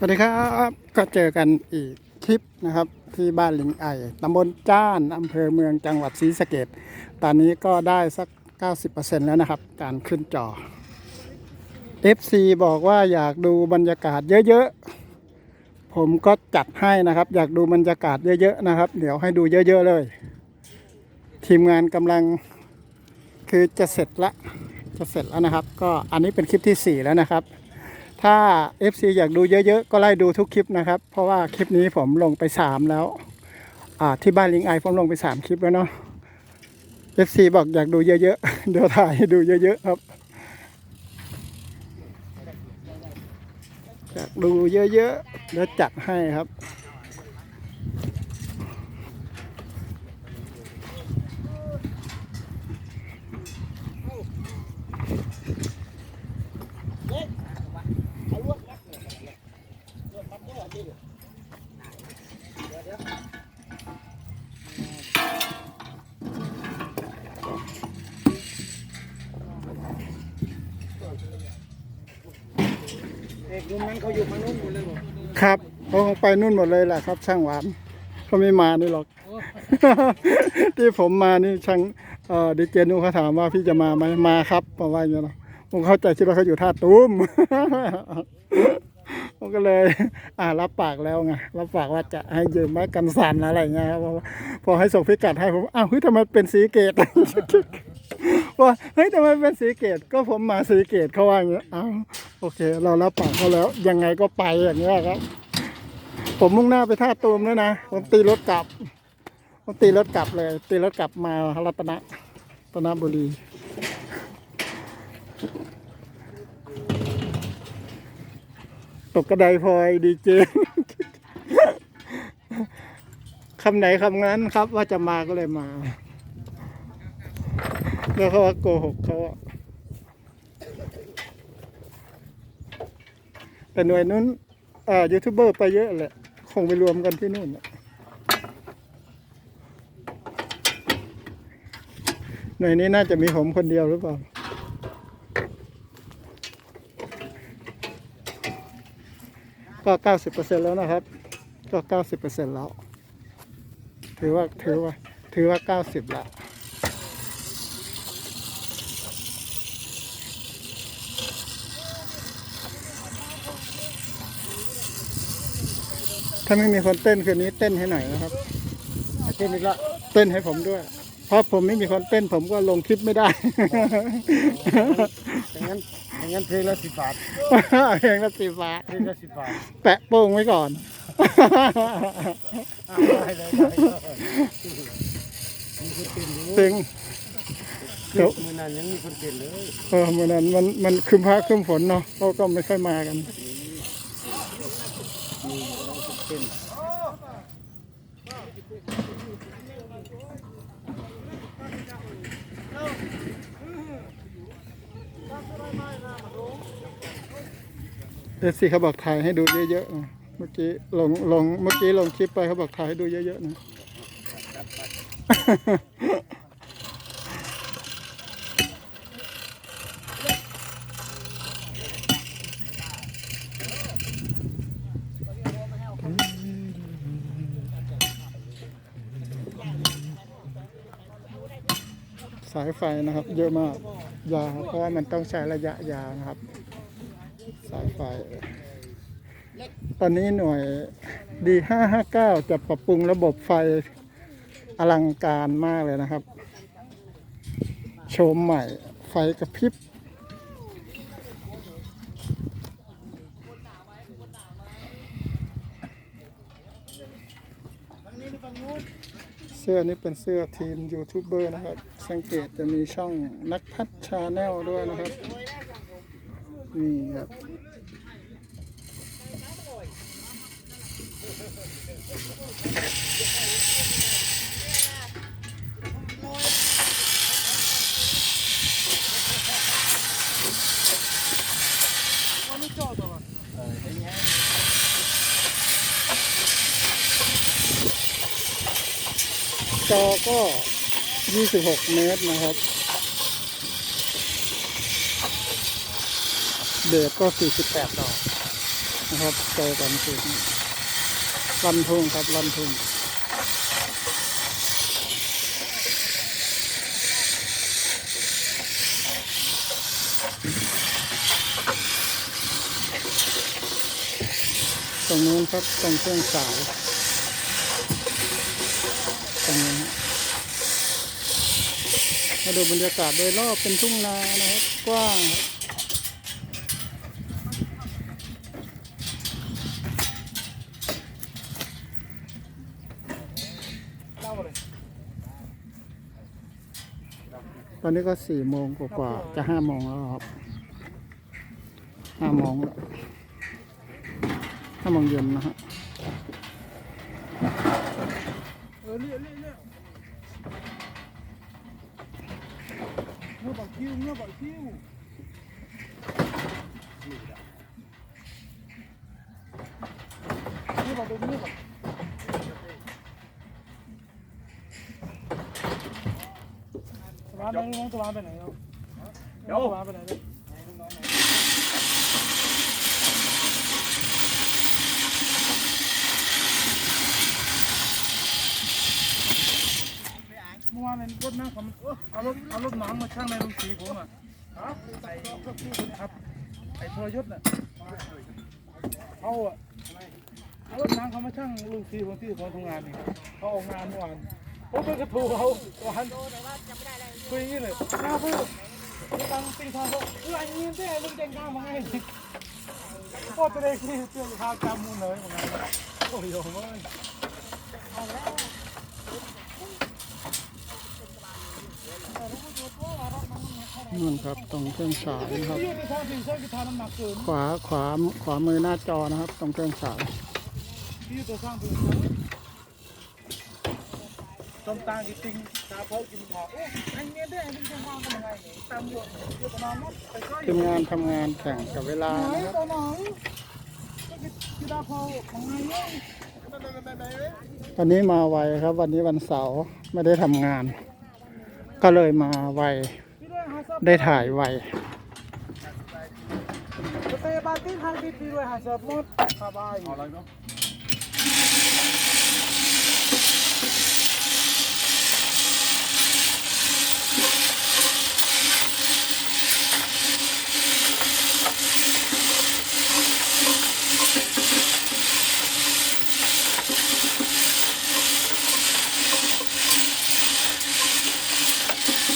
สวัสดีครับก็เจอกันอีกคลิปนะครับ ที่บ้านลิงไอตำบลจ้านอำเภอเมืองจังหวัดศรีสะเกดตอนนี้ก็ได้สัก 90%แล้วนะครับ การขึ้นจอ FC บอกว่าอยากดูบรรยากาศเยอะๆ ผมก็จัดให้นะครับ อยากดูบรรยากาศเยอะๆนะครับ เดี๋ยวให้ดูเยอะๆเลย ทีมงานกำลังคือจะเสร็จละจะเสร็จแล้วนะครับ ก็อันนี้เป็นคลิปที่ 4 แล้วนะครับ ถ้า FC อยากดูเยอะๆ ก็ไล่ดูทุกคลิปนะครับ เพราะว่าคลิปนี้ผมลงไป 3 แล้ว อ่าที่บ้านลิงไอผมลงไป 3 คลิปแล้วเนาะ FC บอกอยากดูเยอะๆ เดี๋ยวถ่ายให้ดูเยอะๆครับ อยากดูเยอะๆ เดี๋ยวจัดให้ครับ เขาอยู่มานุ่นหมดเลยบอกครับเขาคงไปนู่นหมดเลยแหละครับ ช่างหวานเขาไม่มานี่หรอก ที่ผมมานี่ช่างเอ่อดีเจนุเขาถามว่าพี่จะมาไหมมาครับประมาณนี้เนาะผมเข้าใจคิดว่าเขาอยู่ท่าตุ้ม ผมก็เลย อ่ารับปากแล้วไงรับปากว่าจะให้ยืมไม้กันสันอะไรเงี้ยครับพอพอให้ส่งพิกัดให้ผมอ้าวเฮ้ยทำไมเป็นสีเกต ว่าเฮ้ยทำไมเป็นสีเกตก็ผมมาสีเกตเขาว่าอย่างเงี้ยอ้าวโอเค เรารับปากเขาแล้ว ยังไงก็ไปอย่างเงี้ยครับ ผมมุ่งหน้าไปท่าตูมแล้วนะผมตีรถกลับผมตีรถกลับเลย ตีรถกลับมารัตนะตนบุรีตกกระไดพลอยดีเจคำไหนคำนั้นครับว่าจะมาก็เลยมา แล้วเขาว่าโกหกเขาแต่หน่วยนู้นอ่ายูทูบเบอร์ไปเยอะแหละ คงไปรวมกันที่นู่นหน่วยนี้น่าจะมีผมคนเดียวหรือเปล่าก็เก้าสิบเปอร์เซ็นแล้วนะครับ ก็เก้าสิบเปอร์เซ็นแล้ว ถือว่าถือว่าถือว่าเก้าสิบละ ถ้าไม่มีคนเต้นคืนนี้เต้นให้หน่อยนะครับเช่นนี้ละเต้นให้ผมด้วย เพราะผมไม่มีคนเต้นผมก็ลงคลิปไม่ได้อย่างนั้นอย่างนั้นเพลงละสิบบาทเพลงละสิบบาทเพลงละสิบบาทแปะโป้งไว้ก่อนอ่าได้เลยได้เลยมีคนเต้นอยู่ซึ่งคลิปมือนั้นยังมีคนเต้นเลยเออวันนั้นมันมันคืมพระคืมฝนเนาะเขาก็ไม่ค่อยมากัน มีคนเต้น เอสซี่เขาบอกถ่ายให้ดูเยอะๆเมื่อกี้ลงลงเมื่อกี้ลงคลิปไปเขาบอกถ่ายให้ดูเยอะๆนะสายไฟนะครับ เยอะมากยาวเพราะว่ามันต้องใช้ระยะยาวนะครับ สายไฟ ตอนนี้หน่วยดี559จะปรับปรุงระบบไฟอลังการมากเลยนะครับโฉมใหม่ ไฟกระพริบ เสื้อนี้เป็นเสื้อทีมยูทูบเบอร์นะครับ สังเกตจะมีช่องนักพัฒชาแนลด้วยนะครับ นี่ครับ จอก็ 26 เมตรนะครับ เบสก็ 48 ดอกนะครับเจอกันที่ลันทุ่งครับลันทุ่งตรงนู้นครับตรงเครื่องสายตรงนี้มาดูบรรยากาศโดยรอบเป็นทุ่งนานะครับ กว้างครับ อนนี้ก็สี่โมงกว่าๆจะห้าโมงแล้วครับห้าโมงแล้วห้าโมงเย็นนะฮะเออเรียกเรียกเรียกเมื่อบอกคิวเมื่อบอกคิวเมื่อบอกดูเมื่อบอกสวา น้องสวานไปไหนเนาะเดี๋ยวสวานไปไหนเนี่ยเมื่อวานเป็นรถน้ำเขามันเอารถเอารถหนังมาช่างในโรงสีผมอะไอ้ครับไอ้ทรยศน่ะเขาอะเอารถหนังเขามาช่างลูกสีผมที่ผมทำงานนี่เขาออกงานเมื่อวาน ผมไปกระทูเขาวันคุยอย่างนี้เลยน้าพูดตังติงทางเขาเออไอ้เงี้ยเต้ลุงเจงข้ามมาไงโอ้ตัวเด็กนี่เจ้าข้าวจำมูลเลยเหมือนกันโอ้ยโหมันนู่นครับตรงเครื่องสายนะครับขวาขวาขวามือหน้าจอนะครับ ตรงเครื่องสาย ยืดตัวสร้างถึงต้มตาลกินติงตาเผากินผักโอ้อันนี้ได้เป็นจังหวะกันยังไงเนี่ยตามหยดเยอะประมาณนั้นไปก็อทียู่มงานทำงานแข่งกับเวลาไหนนะครับตัวไหนก็คือตาเผาของไงเนี่ยวันนี้มาไวครับ วันนี้วันเสาร์ไม่ได้ทำงาน ก็เลยมาไวพี่ด้วยหาซับได้ถ่ายไวเตะบาตินทางดิบพี่ด้วยหาซับหมดสบายอะไรเนาะ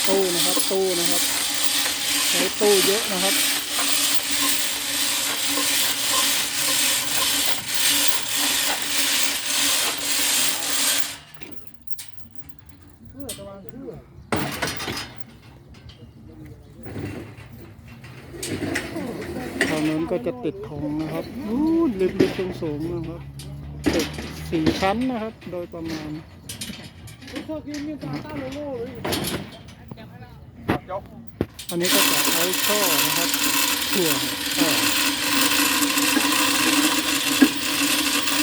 ตู้นะครับ ตู้นะครับใช้ ตู้เยอะนะครับ ทางนู้นก็จะติดธงนะครับนู่นริมริมสูงๆนะครับตึกสี่ชั้นนะครับ โดยประมาณไอ้พวกกินมีตาตาโลโล่เลย อันนี้ก็จะใช้ช่อนะครับถ่วงช่อ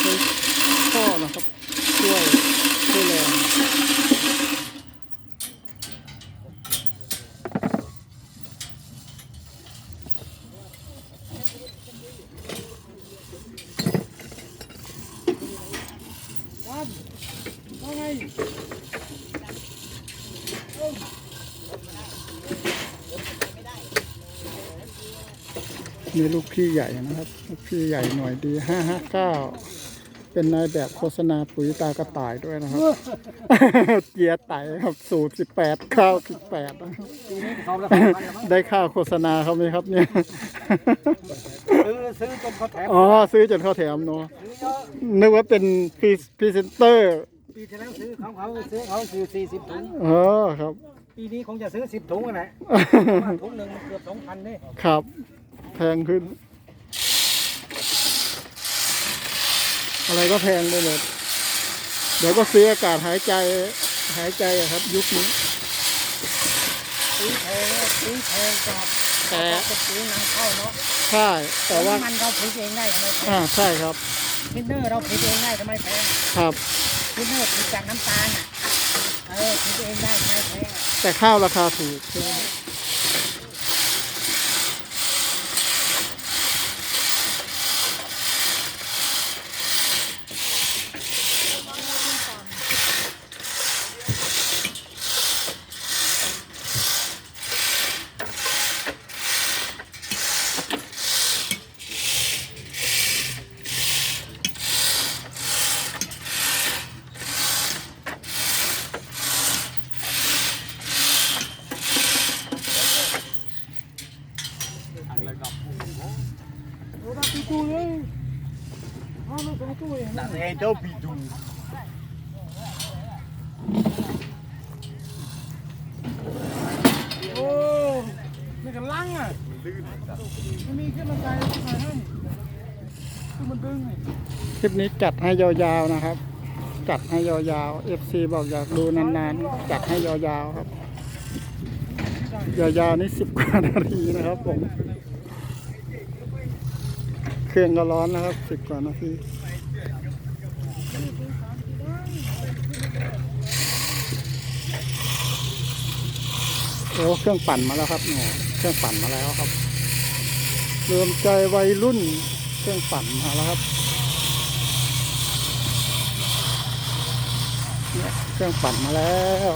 ใช้ช่อนะครับช่วยช่วยแรงวันว่าไง นี่ลูกพี่ใหญ่นะครับ ลูกพี่ใหญ่หน่วยดีห้าห้าเก้าเป็นนายแบบโฆษณาปุ๋ยตากระต่ายด้วยนะครับ เกียร์ไต่ครับสูตรสิบแปดข้าวสิบแปดนะครับปีนี้เขาแล้วได้ค่าโฆษณาเขาไหมครับเนี่ย ซื้อซื้อจนเขาแถมอ๋อซื้อจนเขาแถมเนาะซื้อเยอะนึกว่าเป็นพรีพรีเซนเตอร์ ปีที่แล้วซื้อของเขาซื้อเขาซื้อสี่สิบถุงเออครับ ปีนี้คงจะซื้อสิบถุงกันแหละถุงหนึ่งเกือบสองพันนี่ครับแพงขึ้น อะไรก็แพงไปหมดเดี๋ยวก็ซื้ออากาศหายใจหายใจอะครับ ยุคนี้ซื้อแพงซื้อแพงกับแต่ก็ซื้อนำเข้าเนาะใช่แต่ว่าน้ำมันเราผลิตเองได้ทำไมแพอ่างใช่ครับทินเนอร์เราผลิตเองได้ทำไมแพงครับทินเนอร์ผลิตจากน้ำตาลอะเออผลิตเองได้ทำไมแพงแต่ข้าวราคาถูกใช่ไหม เว้ยเอามาสองตัว เองนะไอ้เจ้าปีดูโอ้นี่กันลังอะมันมีขึ้นมาไกลที่ไหนให้คือมันดึงนี่คลิปนี้จัดให้ยาวๆนะครับ จัดให้ยาวๆ FC บอกอยากดูนานๆ จัดให้ยาวๆครับ ยาวๆนี่สิบกว่านาทีนะครับผม เครื่องก็ร้อนนะครับสิบกว่านาที อ้เครื่องปั่นมาแล้วครับโอ้เครื่องปั่นมาแล้วครับเรวมใจวัยรุ่นเครื่องปั่นมาแล้วครับเนี่ยเครื่องปั่นมาแล้ว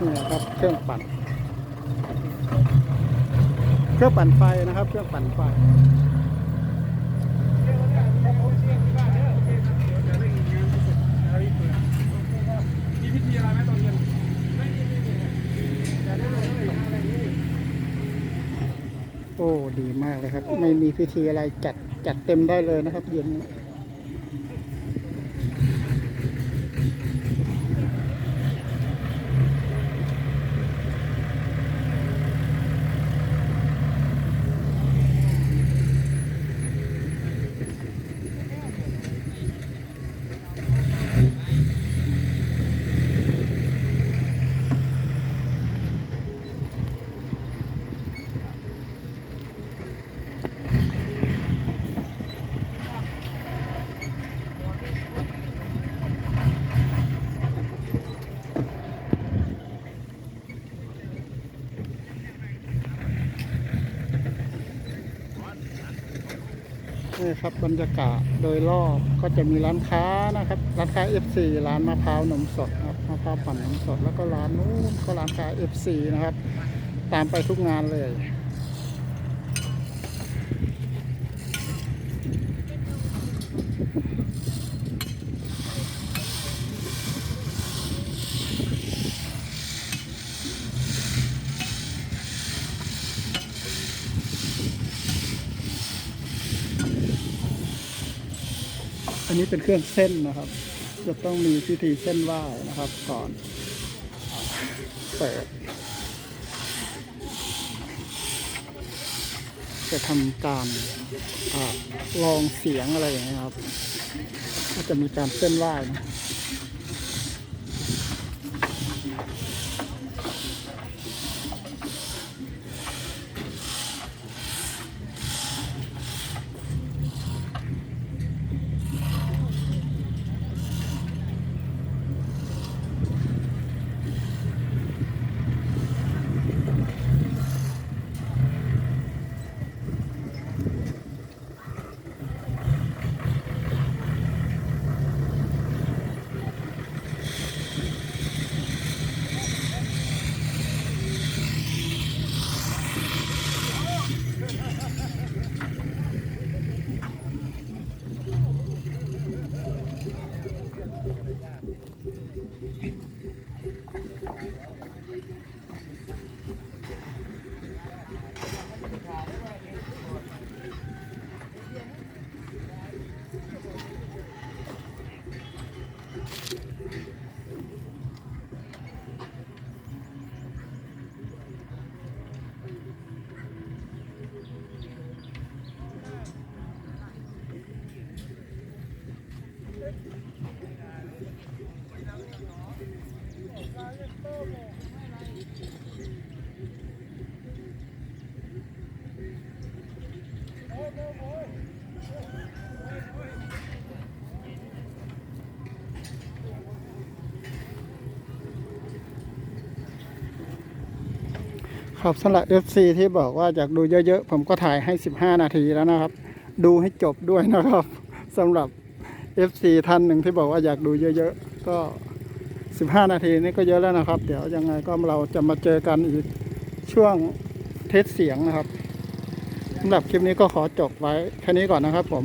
นี่ครับเครื่องปั่น รื่องปั่นไฟนะครับ เครื่องปั่นไฟมีพิธีอะไรไหมตอนเย็นโอ้ดีมากเลยครับ ไม่มีพิธีอะไรจัดจัดเต็มได้เลยนะครับเย็นนี้ นี่ครับบรรยากาศโดยรอบก็จะมีร้านค้านะครับ ร้านค้า FC ร้านมะพร้าวนมสดนะครับมะพร้าวปั่นนมสดแล้วก็ร้านนู้นก็ร้านค้า FC นะครับ ตามไปทุกงานเลย อันนี้เป็นเครื่องเส้นนะครับ จะต้องมีพิธีเส้นไหว้นะครับ ก่อนเปิดจะทำการอลองเสียงอะไรอย่างเงี้ยครับ ก็จะมีการเส้นไหว้นะ ครับสำหรับ FC ที่บอกว่าอยากดูเยอะๆ ผมก็ถ่ายให้ 15 นาทีแล้วนะครับ ดูให้จบด้วยนะครับสำหรับ FC ท่านหนึ่งที่บอกว่าอยากดูเยอะๆ ก็ 15 นาทีนี่ก็เยอะแล้วนะครับ เดี๋ยวยังไงก็เราจะมาเจอกันอีกช่วงเทสเสียงนะครับสำหรับคลิปนี้ก็ขอจบไว้แค่นี้ก่อนนะครับผม